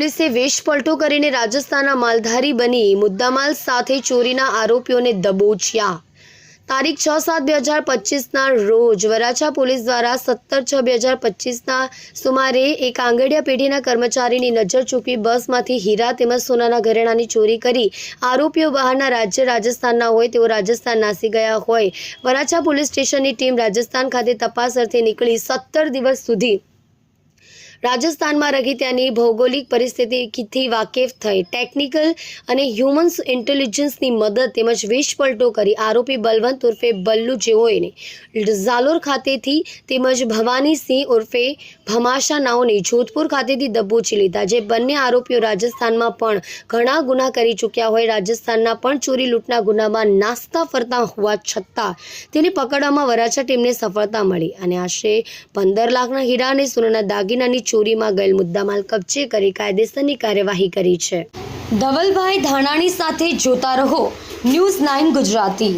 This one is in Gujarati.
પોલીસે વેશપલટો કરીને રાજસ્થાનના માલધારી બની મુદ્દામાલ સાથે ચોરીના આરોપીઓને દબોચ્યા. તારીખ છ સાત બે હજાર પચીસના રોજ વરાછા પોલીસ દ્વારા સત્તર છ બે હજાર પચીસના સુમારે એક આંગડિયા પેઢીના કર્મચારીની નજર ચૂકવી બસમાંથી હીરા તેમજ સોનાના ઘરેણાની ચોરી કરી આરોપીઓ બહારના રાજ્ય રાજસ્થાનના હોય તેઓ રાજસ્થાન નાસી ગયા હોય. વરાછા પોલીસ સ્ટેશનની ટીમ રાજસ્થાન ખાતે તપાસ અર્થે નીકળી સત્તર દિવસ સુધી રાજસ્થાનમાં રહી ત્યાંની ભૌગોલિક પરિસ્થિતિથી વાકેફ થઈ? ટેકનિકલ અને હ્યુમન્સ ઇન્ટેલિજન્સની મદદ તેમજ વેશપલટો કરી આરોપી બલવંત ઉર્ફે બલ્લુ જેઓને ઝાલોર ખાતેથી તેમજ ભવાનીસિંહ ઉર્ફે ભમાશા નાઓને જોધપુર ખાતેથી દબોચી લીધા, જે બંને આરોપીઓ રાજસ્થાનમાં પણ ઘણા ગુના કરી ચૂક્યા હોય. રાજસ્થાનના પણ ચોરી લૂંટના ગુનામાં નાસ્તા ફરતા હોવા છતાં તેને પકડવામાં વરાછા ટીમને સફળતા મળી. અને આશરે પંદર લાખના હીરા અને સોનાના દાગીનાની ચોરીમાં ગયેલ મુદ્દામાલ કબજે કરી કાયદેસરની કાર્યવાહી કરી છે. ધવલભાઈ ધાનાણી સાથે જોતા રહો. News nine Gujarati.